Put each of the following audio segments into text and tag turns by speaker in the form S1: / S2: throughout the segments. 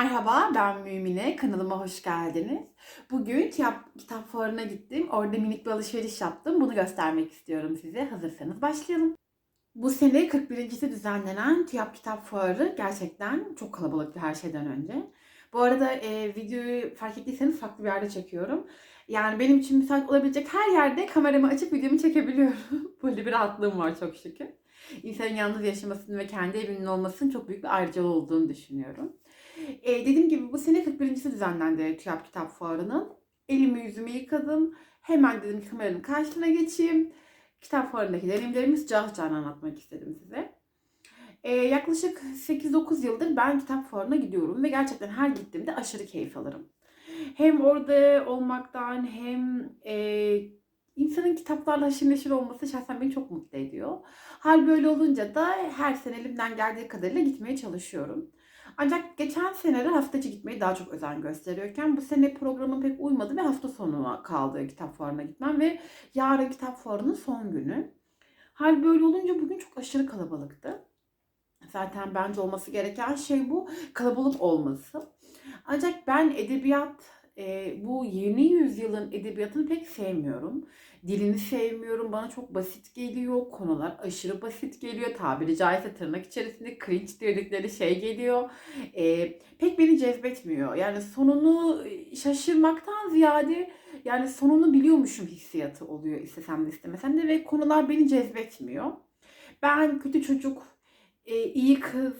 S1: Merhaba, ben Mümine. Kanalıma hoş geldiniz. Bugün TİAP kitap fuarına gittim. Orada minik bir alışveriş yaptım. Bunu göstermek istiyorum size. Hazırsanız başlayalım. Bu sene 41.si düzenlenen TİAP kitap fuarı gerçekten çok kalabalıktı her şeyden önce. Bu arada e, videoyu fark ettiyseniz farklı bir yerde çekiyorum. Yani benim için müsait olabilecek her yerde kameramı açıp videomu çekebiliyorum. Böyle bir rahatlığım var çok şükür. İnsanın yalnız yaşamasının ve kendi evinin olmasının çok büyük bir ayrıcalığı olduğunu düşünüyorum. E, dediğim gibi bu sene 41.si düzenlendi TÜYAP Kitap Fuarı'nın. Elimi yüzümü yıkadım. Hemen dedim kameranın karşısına geçeyim. Kitap fuarındaki deneyimlerimi sıcağı sıcağına anlatmak istedim size. E, yaklaşık 8-9 yıldır ben kitap fuarına gidiyorum ve gerçekten her gittiğimde aşırı keyif alırım. Hem orada olmaktan hem e, insanın kitaplarla haşır neşir olması şahsen beni çok mutlu ediyor. Hal böyle olunca da her sene elimden geldiği kadarıyla gitmeye çalışıyorum. Ancak geçen seneler hafta içi gitmeyi daha çok özen gösteriyorken bu sene programım pek uymadı ve hafta sonuna kaldı kitap fuarına gitmem ve yarın kitap fuarının son günü. Hal böyle olunca bugün çok aşırı kalabalıktı. Zaten bence olması gereken şey bu kalabalık olması. Ancak ben edebiyat e, bu yeni yüzyılın edebiyatını pek sevmiyorum. Dilini sevmiyorum. Bana çok basit geliyor. Konular aşırı basit geliyor. Tabiri caizse tırnak içerisinde cringe dedikleri şey geliyor. E, pek beni cezbetmiyor. Yani sonunu şaşırmaktan ziyade yani sonunu biliyormuşum hissiyatı oluyor istesem de istemesem de ve konular beni cezbetmiyor. Ben kötü çocuk, e, iyi kız,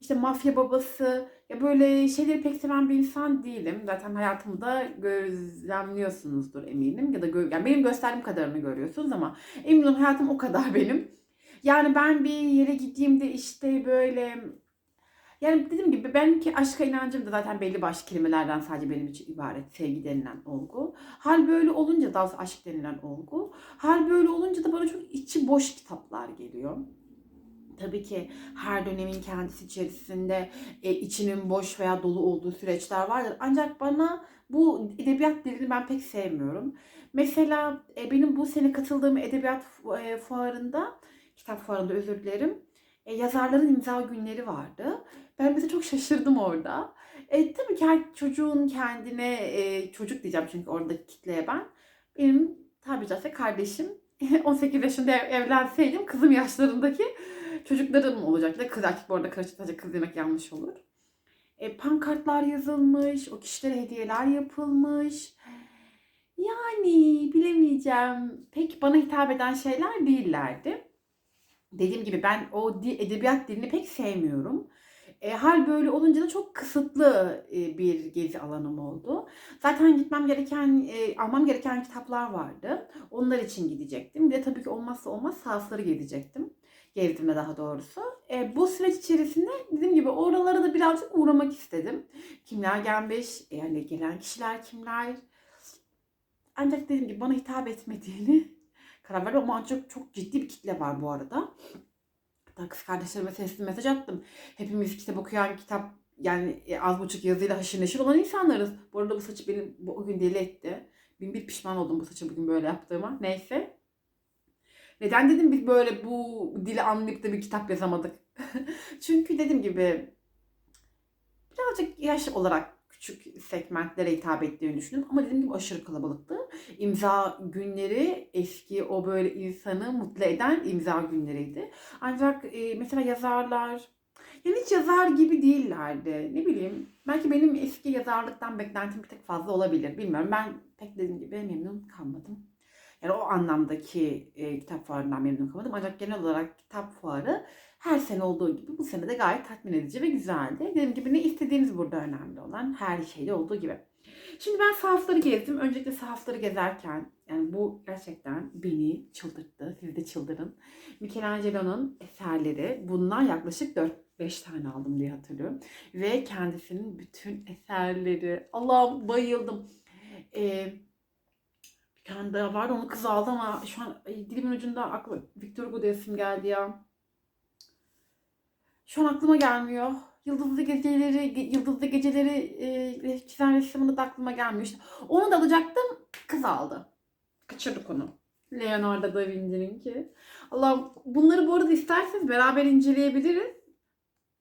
S1: işte mafya babası ya böyle şeyleri pek seven bir insan değilim. Zaten hayatımda gözlemliyorsunuzdur eminim ya da gö- yani benim gösterdiğim kadarını görüyorsunuz ama eminim hayatım o kadar benim. Yani ben bir yere gittiğimde işte böyle yani dediğim gibi benimki aşka inancım da zaten belli başlı kelimelerden sadece benim için ibaret. Sevgi denilen olgu. Hal böyle olunca da aşk denilen olgu. Hal böyle olunca da bana çok içi boş kitaplar geliyor. Tabii ki her dönemin kendisi içerisinde e, içinin boş veya dolu olduğu süreçler vardır. Ancak bana bu edebiyat dilini ben pek sevmiyorum. Mesela e, benim bu sene katıldığım edebiyat e, fuarında, kitap fuarında özür dilerim, e, yazarların imza günleri vardı. Ben mesela çok şaşırdım orada. E, tabii ki her çocuğun kendine, e, çocuk diyeceğim çünkü oradaki kitleye ben. Benim tabii caizse kardeşim 18 yaşında ev, evlenseydim kızım yaşlarındaki çocuklarım olacaktı. Kız erkek bu arada karışık sadece kız demek yanlış olur. E, pankartlar yazılmış, o kişilere hediyeler yapılmış. Yani bilemeyeceğim. Pek bana hitap eden şeyler değillerdi. Dediğim gibi ben o edebiyat dilini pek sevmiyorum. E, hal böyle olunca da çok kısıtlı e, bir gezi alanım oldu. Zaten gitmem gereken, e, almam gereken kitaplar vardı. Onlar için gidecektim. Bir de tabii ki olmazsa olmaz sahafları gezecektim. Gezdiğimde daha doğrusu. E, bu süreç içerisinde dediğim gibi oralara da birazcık uğramak istedim. Kimler gelmiş, yani gelen kişiler kimler. Ancak dediğim gibi bana hitap etmediğini karar verdim. Ama ancak çok ciddi bir kitle var bu arada. Kız kardeşlerime sesli mesaj attım. Hepimiz kitap okuyan, kitap yani e, az buçuk yazıyla haşır neşir olan insanlarız. Bu arada bu saçı benim bugün deli etti. Bin bir pişman oldum bu saçı bugün böyle yaptığıma. Neyse. Neden dedim biz böyle bu dili anlayıp da bir kitap yazamadık? Çünkü dediğim gibi birazcık yaş olarak küçük segmentlere hitap ettiğini düşündüm. Ama dediğim gibi aşırı kalabalıktı. İmza günleri eski o böyle insanı mutlu eden imza günleriydi. Ancak e, mesela yazarlar yani hiç yazar gibi değillerdi. Ne bileyim belki benim eski yazarlıktan beklentim bir tek fazla olabilir. Bilmiyorum ben pek dediğim gibi memnun kalmadım. Yani o anlamdaki e, kitap fuarından memnun kalmadım. Ancak genel olarak kitap fuarı her sene olduğu gibi bu sene de gayet tatmin edici ve güzeldi. Dediğim gibi ne istediğiniz burada önemli olan her şeyde olduğu gibi. Şimdi ben sahafları gezdim. Öncelikle sahafları gezerken yani bu gerçekten beni çıldırttı. Siz de çıldırın. Michelangelo'nun eserleri bundan yaklaşık 4-5 tane aldım diye hatırlıyorum. Ve kendisinin bütün eserleri. Allah'ım bayıldım. Ee, bir tane daha vardı onu kız aldı ama şu an dilimin ucunda aklıma Victor Hugo isim geldi ya. Şu an aklıma gelmiyor. Yıldızlı geceleri, yıldızlı geceleri e, çizen ressamını da aklıma gelmiyor. Onu da alacaktım. Kız aldı. Kaçırdık onu. Leonardo da Vinci'ninki. Allah bunları bu arada isterseniz beraber inceleyebiliriz.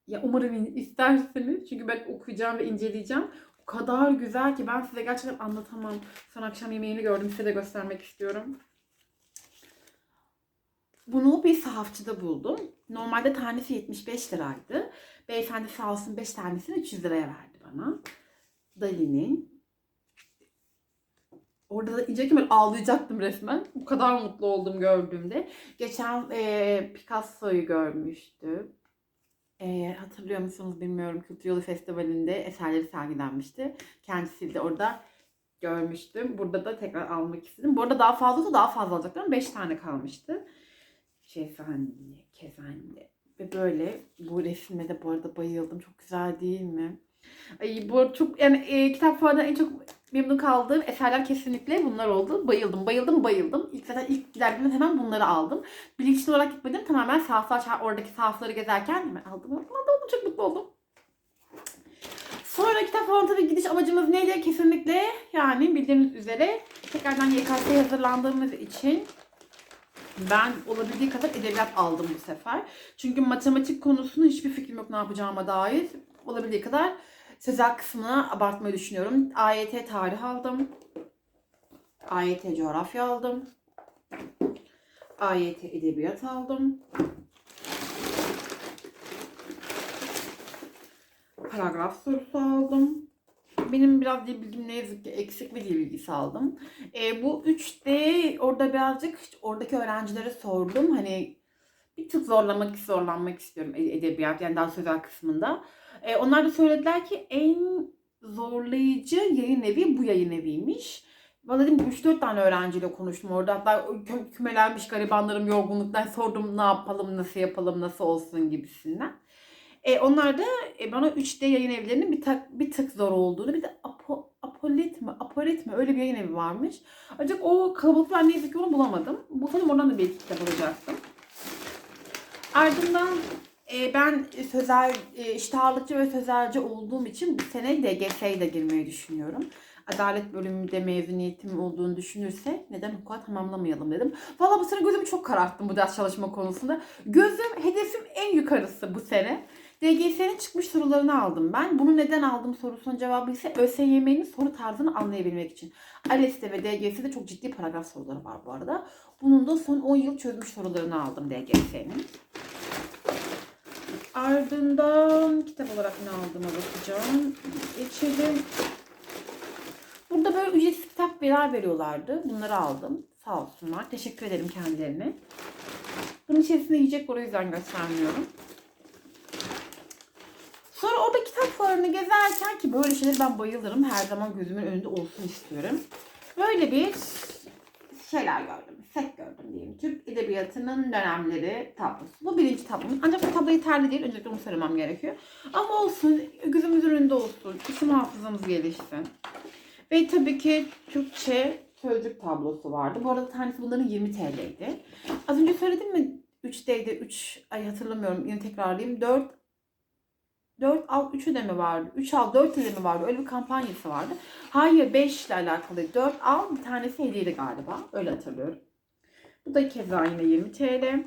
S1: Ya umarım in- istersiniz. Çünkü ben okuyacağım ve inceleyeceğim. O kadar güzel ki ben size gerçekten anlatamam. Son akşam yemeğini gördüm. Size de göstermek istiyorum. Bunu bir sahafçıda buldum. Normalde tanesi 75 liraydı. Beyefendi sağ olsun 5 tanesini 300 liraya verdi bana. Dali'nin. Orada da ince böyle ağlayacaktım resmen. Bu kadar mutlu oldum gördüğümde. Geçen e, Picasso'yu görmüştüm. E, hatırlıyor musunuz bilmiyorum. Kültür Yolu Festivali'nde eserleri sergilenmişti. Kendisi de orada görmüştüm. Burada da tekrar almak istedim. Bu arada daha fazla da daha fazla alacaktım. 5 tane kalmıştı. Kefenli, kefenli. Ve böyle bu resimle de bu arada bayıldım. Çok güzel değil mi? Ay bu çok yani e, kitap fuarından en çok memnun kaldığım eserler kesinlikle bunlar oldu. Bayıldım, bayıldım, bayıldım. İlk zaten ilk giderken hemen bunları aldım. Bilinçli olarak gitmedim. Tamamen sahaflar, oradaki sahafları gezerken hemen aldım. Aldım. Çok mutlu oldum. Sonra kitap fuarına tabii gidiş amacımız neydi? Kesinlikle yani bildiğiniz üzere tekrardan YKS'ye hazırlandığımız için ben olabildiği kadar edebiyat aldım bu sefer. Çünkü matematik konusunda hiçbir fikrim yok ne yapacağıma dair. Olabildiği kadar sözel kısmına abartmayı düşünüyorum. AYT tarih aldım. AYT coğrafya aldım. AYT edebiyat aldım. Paragraf sorusu aldım. Benim biraz dil bilgim ne yazık ki eksik bir dil bilgisi aldım. E, bu 3D orada birazcık oradaki öğrencilere sordum. Hani bir tık zorlamak zorlanmak istiyorum ed- edebiyat yani daha sözel kısmında. E, onlar da söylediler ki en zorlayıcı yayın evi bu yayın eviymiş. Bana dedim 3-4 tane öğrenciyle konuştum orada. Hatta kü- kümelenmiş garibanlarım yorgunluktan sordum ne yapalım, nasıl yapalım, nasıl olsun gibisinden. E, onlar da e, bana 3D yayın evlerinin bir, tak, bir tık zor olduğunu bir de apo, apolit mi, apolit mi öyle bir yayın evi varmış. Ancak o kalabalık ben ne yazık ki onu bulamadım. Bulsaydım oradan da bir kitap alacaktım. Ardından e, ben sözel, e, iştahlıkçı ve sözelci olduğum için bu sene DGS'ye de girmeyi düşünüyorum. Adalet bölümünde mezuniyetim olduğunu düşünürse neden hukuka tamamlamayalım dedim. Valla bu sene gözümü çok kararttım bu ders çalışma konusunda. Gözüm, hedefim en yukarısı bu sene. DGS'nin çıkmış sorularını aldım ben. Bunu neden aldım sorusunun cevabı ise ÖSYM'nin soru tarzını anlayabilmek için. ALES'te ve DGS'de çok ciddi paragraf soruları var bu arada. Bunun da son 10 yıl çözmüş sorularını aldım DGS'nin. Ardından kitap olarak ne aldığıma bakacağım. Geçelim. Burada böyle ücretsiz kitap birer veriyorlardı. Bunları aldım. Sağ olsunlar. Teşekkür ederim kendilerine. Bunun içerisinde yiyecek var o yüzden göstermiyorum. Fuarını gezerken ki böyle şeyler ben bayılırım. Her zaman gözümün önünde olsun istiyorum. Böyle bir şeyler gördüm. Set gördüm diyeyim. Türk Edebiyatı'nın dönemleri tablosu. Bu birinci tablomuz. Ancak bu tablo yeterli değil. Öncelikle onu söylemem gerekiyor. Ama olsun. Gözümüzün önünde olsun. İsim hafızamız gelişsin. Ve tabii ki Türkçe sözlük tablosu vardı. Bu arada tanesi bunların 20 TL'ydi. Az önce söyledim mi? 3'teydi. 3 ay hatırlamıyorum. Yine tekrarlayayım. 4 4 al 3'ü de mi vardı? 3 al 4 de mi vardı? Öyle bir kampanyası vardı. Hayır 5 ile alakalı. 4 al bir tanesi hediyeli galiba. Öyle hatırlıyorum. Bu da keza yine 20 TL.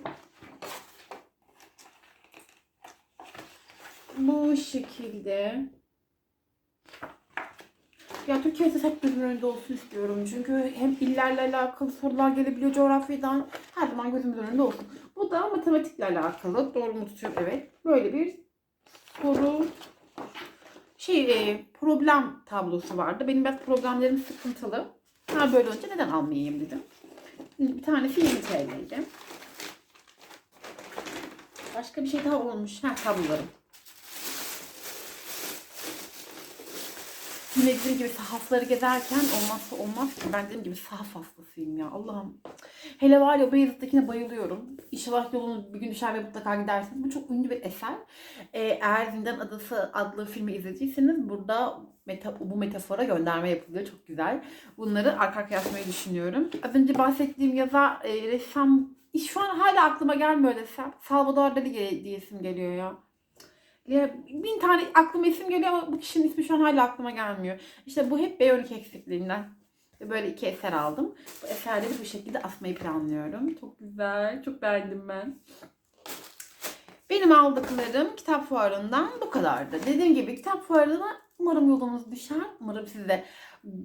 S1: Bu şekilde. Ya Türkiye haritası hep gözümün önünde olsun istiyorum. Çünkü hem illerle alakalı sorular gelebiliyor coğrafyadan. Her zaman gözümün önünde olsun. Bu da matematikle alakalı. Doğru mu tutuyorum? Evet. Böyle bir soru şey e, problem tablosu vardı. Benim biraz problemlerim sıkıntılı. Ha böyle olunca neden almayayım dedim. Bir tanesi 20 TL'ydi. Başka bir şey daha olmuş. Ha tablolarım. Yine dediğim gibi sahafları gezerken olmazsa olmaz ki. Ben dediğim gibi sahaf hastasıyım ya. Allah'ım. Hele var ya Beyazıt'takine bayılıyorum. İnşallah yolunuz bir gün düşer ve mutlaka gidersiniz. Bu çok ünlü bir eser. Ee, eğer Zindan Adası adlı filmi izlediyseniz burada meta, bu metafora gönderme yapılıyor. Çok güzel. Bunları arka arkaya yazmayı düşünüyorum. Az önce bahsettiğim yazar, e, ressam şu an hala aklıma gelmiyor desem. Salvador Dali diyesim geliyor ya. Ya bin tane aklıma isim geliyor ama bu kişinin ismi şu an hala aklıma gelmiyor. İşte bu hep B12 eksikliğinden. Böyle iki eser aldım. Bu eserleri bu şekilde asmayı planlıyorum. Çok güzel. Çok beğendim ben. Benim aldıklarım kitap fuarından bu kadardı. Dediğim gibi kitap fuarına umarım yolunuz düşer. Umarım siz de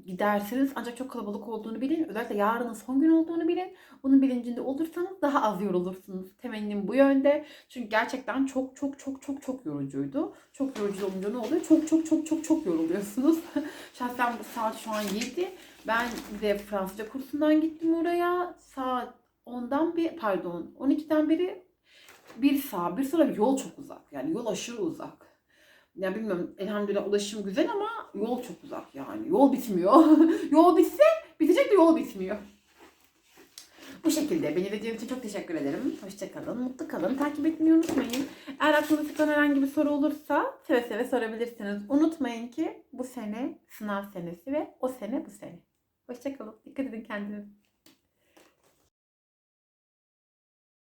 S1: gidersiniz. Ancak çok kalabalık olduğunu bilin. Özellikle yarının son gün olduğunu bilin. Bunun bilincinde olursanız daha az yorulursunuz. Temennim bu yönde. Çünkü gerçekten çok çok çok çok çok yorucuydu. Çok yorucu olunca ne oluyor? Çok çok çok çok çok yoruluyorsunuz. Şahsen bu saat şu an 7. Ben de Fransızca kursundan gittim oraya. Saat 10'dan bir pardon 12'den beri bir saat. Bir sonra yol çok uzak. Yani yol aşırı uzak. Ya bilmiyorum elhamdülillah ulaşım güzel ama yol çok uzak yani. Yol bitmiyor. yol bitse bitecek de yol bitmiyor. Bu şekilde. Beni izlediğiniz için çok teşekkür ederim. Hoşçakalın, mutlu kalın. Takip etmeyi unutmayın. Eğer aklınızda çıkan herhangi bir soru olursa seve seve sorabilirsiniz. Unutmayın ki bu sene sınav senesi ve o sene bu sene. Hoşçakalın. Dikkat edin kendinize.